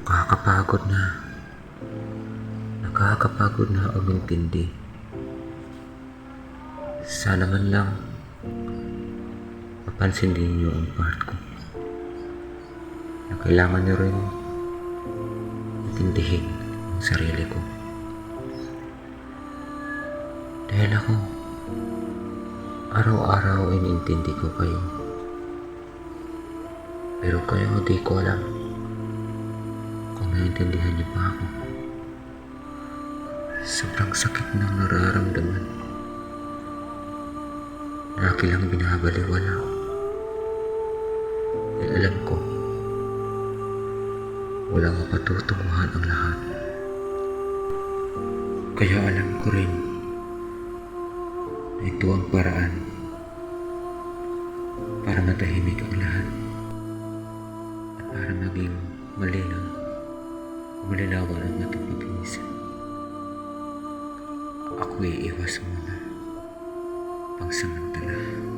Nakakapagod na. Nakakapagod na umintindi. Sana man lang mapansin din niyo ang part ko. Na kailangan niyo rin intindihin ang sarili ko. Dahil ako, araw-araw inintindi ko kayo. Pero kayo di ko alam naiintindihan niyo pa ako. Sobrang sakit ng nararamdaman. Na lang binabaliwala. Dahil alam ko, walang mapatutunguhan ang lahat. Kaya alam ko rin na ito ang paraan para matahimik ang lahat at para maging malinaw malinawan ang ating pag-iisip. Ako iiwas muna pangsamantala.